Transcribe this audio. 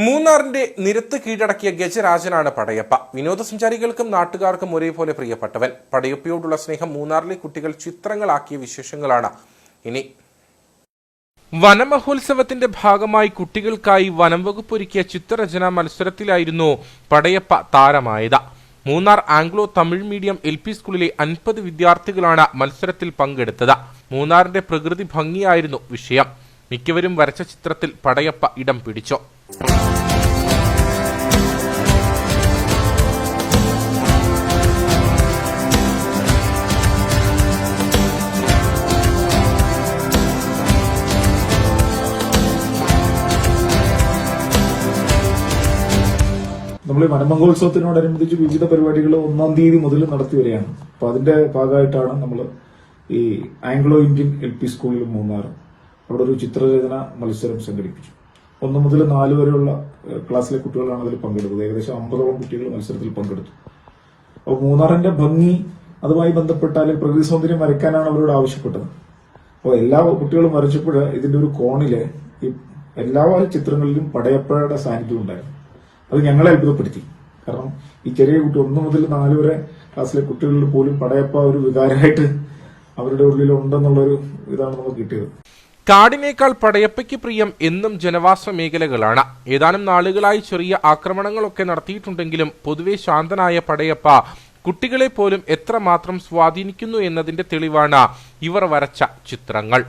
മൂന്നാറിന്റെ നിരത്ത് കീഴടക്കിയ ഗജരാജനാണ് പടയപ്പ. വിനോദസഞ്ചാരികൾക്കും നാട്ടുകാർക്കും ഒരേപോലെ പ്രിയപ്പെട്ടവൻ. പടയപ്പയോടുള്ള സ്നേഹം മൂന്നാറിലെ കുട്ടികൾ ചിത്രങ്ങളാക്കിയ വിശേഷങ്ങളാണ്. ഇനി വനമഹോത്സവത്തിന്റെ ഭാഗമായി കുട്ടികൾക്കായി വനം വകുപ്പ് ഒരുക്കിയ ചിത്രരചനാ മത്സരത്തിലായിരുന്നു Padayappa താരമായത്. Munnar Anglo Tamil medium L P സ്കൂളിലെ അൻപത് വിദ്യാർത്ഥികളാണ് മത്സരത്തിൽ പങ്കെടുത്തത്. മൂന്നാറിന്റെ പ്രകൃതി ഭംഗിയായിരുന്നു വിഷയം. മിക്കവരും വരച്ച ചിത്രത്തിൽ പടയപ്പ ഇടം പിടിച്ചു? നമ്മൾ വനമഹോത്സവത്തിനോടനുബന്ധിച്ച് വിവിധ പരിപാടികൾ ഒന്നാം തീയതി മുതൽ നടത്തി വരികയാണ് അപ്പൊ അതിന്റെ ഭാഗമായിട്ടാണ് നമ്മൾ ഈ ആംഗ്ലോ ഇന്ത്യൻ എൽ പി സ്കൂളിൽ മൂന്നാർ അവിടെ ഒരു ചിത്രരചന മത്സരം സംഘടിപ്പിച്ചു. ഒന്ന് മുതൽ നാല് വരെയുള്ള ക്ലാസ്സിലെ കുട്ടികളാണ് അതിൽ പങ്കെടുത്തത്. ഏകദേശം അമ്പതോളം കുട്ടികൾ മത്സരത്തിൽ പങ്കെടുത്തു. അപ്പോൾ മൂന്നാറിന്റെ ഭംഗി അതുമായി ബന്ധപ്പെട്ട അല്ലെങ്കിൽ പ്രകൃതി സൗന്ദര്യം വരയ്ക്കാനാണ് അവരോട് ആവശ്യപ്പെട്ടത്. അപ്പോൾ എല്ലാ കുട്ടികളും വരച്ചപ്പോൾ ഇതിന്റെ ഒരു കോണിൽ ഈ എല്ലാ ചിത്രങ്ങളിലും പടയപ്പഴയുടെ സാന്നിധ്യം ഉണ്ടായിരുന്നു. അത് ഞങ്ങളെ അത്ഭുതപ്പെടുത്തി. കാരണം ഈ ചെറിയ കുട്ടി ഒന്ന് മുതൽ നാല് വരെ ക്ലാസ്സിലെ കുട്ടികളിൽ പോലും പടയപ്പ ഒരു വികാരമായിട്ട് അവരുടെ ഉള്ളിൽ ഉണ്ടെന്നുള്ളൊരു ഇതാണ് നമുക്ക് കിട്ടിയത്. കാടിനേക്കാൾ പടയപ്പയ്ക്ക് പ്രിയം എന്നും ജനവാസ മേഖലകളാണ്. ഏതാനും നാളുകളായി ചെറിയ ആക്രമണങ്ങളൊക്കെ നടത്തിയിട്ടുണ്ടെങ്കിലും പൊതുവെ ശാന്തനായ പടയപ്പ കുട്ടികളെ പോലും എത്രമാത്രം സ്വാധീനിക്കുന്നു എന്നതിന്റെ തെളിവാണ് ഇവർ വരച്ച ചിത്രങ്ങൾ.